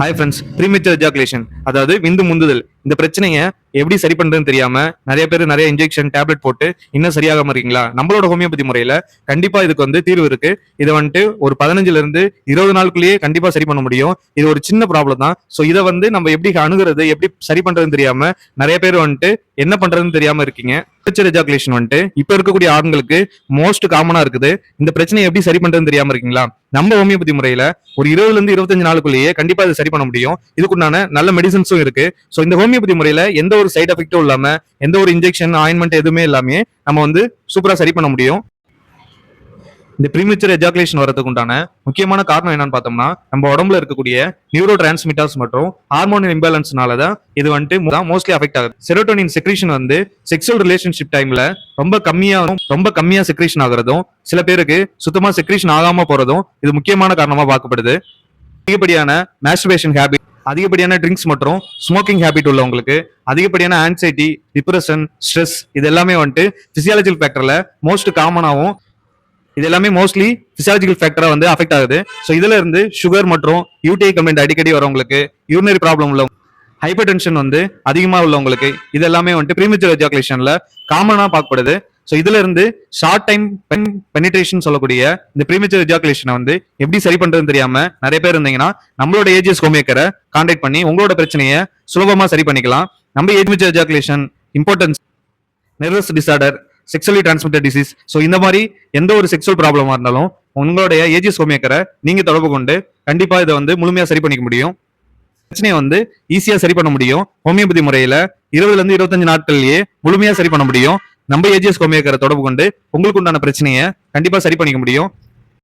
Hi friends premature ejaculation அதாவது விந்து முந்துதல். இந்த பிரச்சனையை எப்படி சரி பண்றதுன்னு தெரியாம நிறைய பேர் நிறைய இன்ஜெக்ஷன் டேப்லெட் போட்டு இன்னும் சரியாகாம இருக்கீங்களா? நம்மளோட ஹோமியோபதி முறையில கண்டிப்பா இதுக்கு வந்து தீர்வு இருக்கு. இதை வந்துட்டு ஒரு பதினஞ்சுல இருந்து இருபது நாளுக்குள்ளேயே கண்டிப்பா சரி பண்ண முடியும். இது ஒரு சின்ன ப்ராப்ளம் தான். ஸோ இதை வந்து நம்ம எப்படி அணுகிறது எப்படி சரி பண்றதுன்னு தெரியாம நிறைய பேர் வந்துட்டு என்ன பண்றதுன்னு தெரியாம இருக்கீங்க. ப்ரீமெச்சர் எஜாகுலேஷன் வந்துட்டு இப்ப இருக்கக்கூடிய ஆண்களுக்கு மோஸ்ட் காமனா இருக்குது. இந்த பிரச்சனையை எப்படி சரி பண்றதுன்னு தெரியாம இருக்கீங்களா? நம்ம ஹோமியோபதி முறையில ஒரு இருபதுல இருந்து இருபத்தஞ்சு நாளுக்குள்ளேயே கண்டிப்பா இது சரி பண்ண முடியும். இதுக்குண்டான நல்ல மெடிசன்ஸும் இருக்கு. ஸோ இந்த ஹோமியோபதி முறையில எந்த ஒரு சைடு எஃபெக்டும் இல்லாம எந்த ஒரு இன்ஜெக்ஷன் ஆயின்மெண்ட் எதுவுமே இல்லாமே நம்ம வந்து சூப்பரா சரி பண்ண முடியும். இந்த ப்ரீமிச்சர் எஜாகுலேஷன் வரதுக்கு உண்டான முக்கியமான காரணம் என்னன்னு பார்த்தோம்னா நம்ம உடம்புல இருக்கக்கூடிய நியூரோ டிரான்ஸ்மிட்டர்ஸ் மற்றும் ஹார்மோன் இம்பேலன்ஸ்னால தான் இது வந்துட்டு மோஸ்ட்லி அஃபெக்ட் ஆகுது. செரோட்டோனின் செக்ரீஷன் வந்து செக்ஷுவல் ரிலேஷன்ஷிப் டைம்ல ரொம்ப கம்மியா ரொம்ப கம்மியா செக்ரீஷன் ஆகுறதும் சில பேருக்கு சுத்தமா செக்ரீஷன் ஆகாம போறதும் இது முக்கியமான காரணமா பார்க்கப்படுது. அதிகப்படியான மாஸ்டர்பேஷன் ஹேபிட் அதிகப்படியான ட்ரிங்க்ஸ் மற்றும் ஸ்மோக்கிங் ஹேபிட் உள்ளவங்களுக்கு அதிகப்படியான ஆன்சைட்டி டிப்ரெஷன் ஸ்ட்ரெஸ் இது எல்லாமே வந்துட்டு பிசியாலஜிக்கல் ஃபேக்டரில் மோஸ்ட் காமனாகவும் இது எல்லாமே மோஸ்ட்லி பிசியாலஜிக்கல் ஃபேக்டரா வந்து அஃபெக்ட் ஆகுது. ஸோ இதுல இருந்து சுகர் மற்றும் யூடிஐ கம்ப்ளைண்ட் அடிக்கடி வரவங்களுக்கு யூரினரி ப்ராப்ளம் உள்ளவங்க ஹைப்பர் டென்ஷன் வந்து அதிகமாக உள்ளவங்களுக்கு இது எல்லாமே வந்துட்டு ப்ரீமெச்சர் எஜாகுலேஷன்ல காமனாக பார்க்கப்படுது. ஸோ இதுல இருந்து ஷார்ட் டைம் பென் பெனிட்ரேஷன் சொல்லக்கூடிய இந்த ப்ரீமெச்சர் எஜாகுலேஷனை வந்து எப்படி சரி பண்றதுன்னு தெரியாம நிறைய பேர் இருந்தீங்கன்னா நம்மளோட ஏஜிஎஸ் ஹோமேக்கரை கான்டாக்ட் பண்ணி உங்களோட பிரச்சனையை சுலபமா சரி பண்ணிக்கலாம். நம்ம ஏஜ்மெச்சர் ejaculation importance nervous disorder sexually transmitted disease so இந்த மாதிரி எந்த ஒரு செக்ஷுவல் ப்ராப்ளமா இருந்தாலும் உங்களுடைய ஏஜிஎஸ் ஹோமேக்கரை நீங்க தொடர்பு கொண்டு கண்டிப்பா இதை வந்து முழுமையா சரி பண்ணிக்க முடியும். பிரச்சனையை வந்து ஈஸியா சரி பண்ண முடியும். ஹோமியோபதி முறையில இருபதுல இருந்து இருபத்தஞ்சு நாட்கள்லயே முழுமையா சரி பண்ண முடியும். நம்ம ஏஜிஎஸ் ஹோமியோக்கரை தொடர்பு கொண்டு உங்களுக்கு உண்டான பிரச்சனையை கண்டிப்பா சரி பண்ணிக்க முடியும்.